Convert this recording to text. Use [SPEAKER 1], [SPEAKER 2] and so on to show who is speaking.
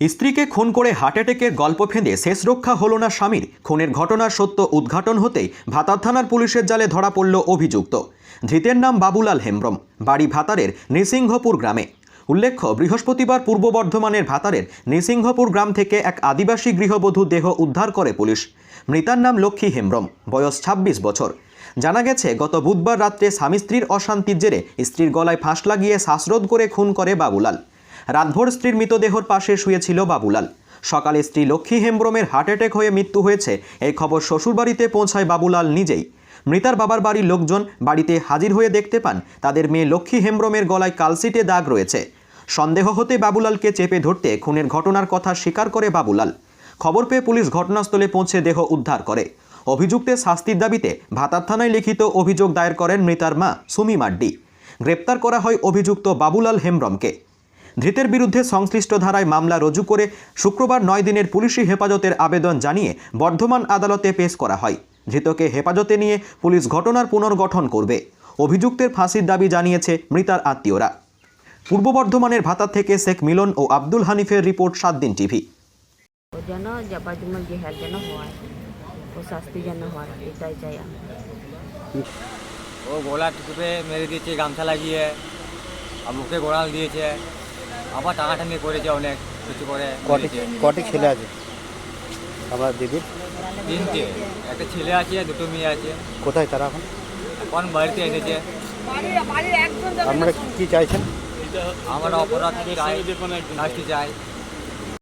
[SPEAKER 1] স্ত্রীকে খুন করে হার্ট অ্যাটাকের গল্প ফেঁদে শেষ রক্ষা হলো না স্বামীর। খুনের ঘটনার সত্য উদ্ঘাটন হতেই ভাতার থানার পুলিশের জালে ধরা পড়ল অভিযুক্ত। ধৃতের নাম বাবুলাল হেমব্রম। বাড়ি ভাতারের নৃসিংহপুর গ্রামে। উল্লেখ্য, বৃহস্পতিবার পূর্ব বর্ধমানের ভাতারের নৃসিংহপুর গ্রাম থেকে এক আদিবাসী গৃহবধূ দেহ উদ্ধার করে পুলিশ। মৃতার নাম লক্ষ্মী হেমব্রম, বয়স ২৬ বছর। জানা গেছে, গত বুধবার রাত্রে স্বামী স্ত্রীর অশান্তির জেরে স্ত্রীর গলায় ফাঁস লাগিয়ে শ্বাসরোধ করে খুন করে বাবুলাল। রাতভর স্ত্রীর মৃতদেহর পাশে শুয়েছিল বাবুলাল। সকালে স্ত্রী লক্ষ্মী হেমব্রমের হার্ট অ্যাটাক হয়ে মৃত্যু হয়েছে, এই খবর শ্বশুরবাড়িতে পৌঁছায় বাবুলাল নিজেই। মৃতার বাবার বাড়ির লোকজন বাড়িতে হাজির হয়ে দেখতে পান, তাদের মেয়ে লক্ষ্মী হেমব্রমের গলায় কালসিটে দাগ রয়েছে। সন্দেহ হতে বাবুলালকে চেপে ধরতে খুনের ঘটনার কথা স্বীকার করে বাবুলাল। খবর পেয়ে পুলিশ ঘটনাস্থলে পৌঁছে দেহ উদ্ধার করে। অভিযুক্তের শাস্তির দাবিতে ভাতার থানায় লিখিত অভিযোগ দায়ের করেন মৃতার মা সুমি মাড্ডি। গ্রেপ্তার করা হয় অভিযুক্ত বাবুলাল হেমব্রমকে। ধৃতের বিরুদ্ধে সংশ্লিষ্ট ধারায় মামলা রুজু করে শুক্রবার নয় দিনের পুলিশি হেফাজতের আবেদন জানিয়ে বর্ধমান আদালতে পেশ করা হয়। ধৃতকে হেফাজতে নিয়ে পুলিশ ঘটনার পুনর্গঠন করবে। অভিযুক্তের ফাঁসির দাবি জানিয়েছে মৃতার আত্মীয়রা। পূর্ব বর্ধমানের ভাতা থেকে শেখ মিলন ও আব্দুল হানিফের রিপোর্ট সাত দিন টিভি।
[SPEAKER 2] ও যেন জেহার যেন হয় ও শাস্তি যেন হয় এটাই চাই আমি।
[SPEAKER 3] ও গোলা টিপে মেরে দিয়েছে গামছা লাগিয়ে আর মুখে গোড়াল দিয়েছে। আবার নিয়ে করেছে অনেক কিছু করে
[SPEAKER 4] কটি। কটি ছেলে আছে? আমার দিদির?
[SPEAKER 3] তিনটে। একটা ছেলে আছে দুটো মেয়ে আছে।
[SPEAKER 4] কোথায় তারা এখন?
[SPEAKER 3] এখন বাড়িতে এনেছে
[SPEAKER 4] আপনারা কি চাইছেন?
[SPEAKER 3] আমরা অপরাধ চাই।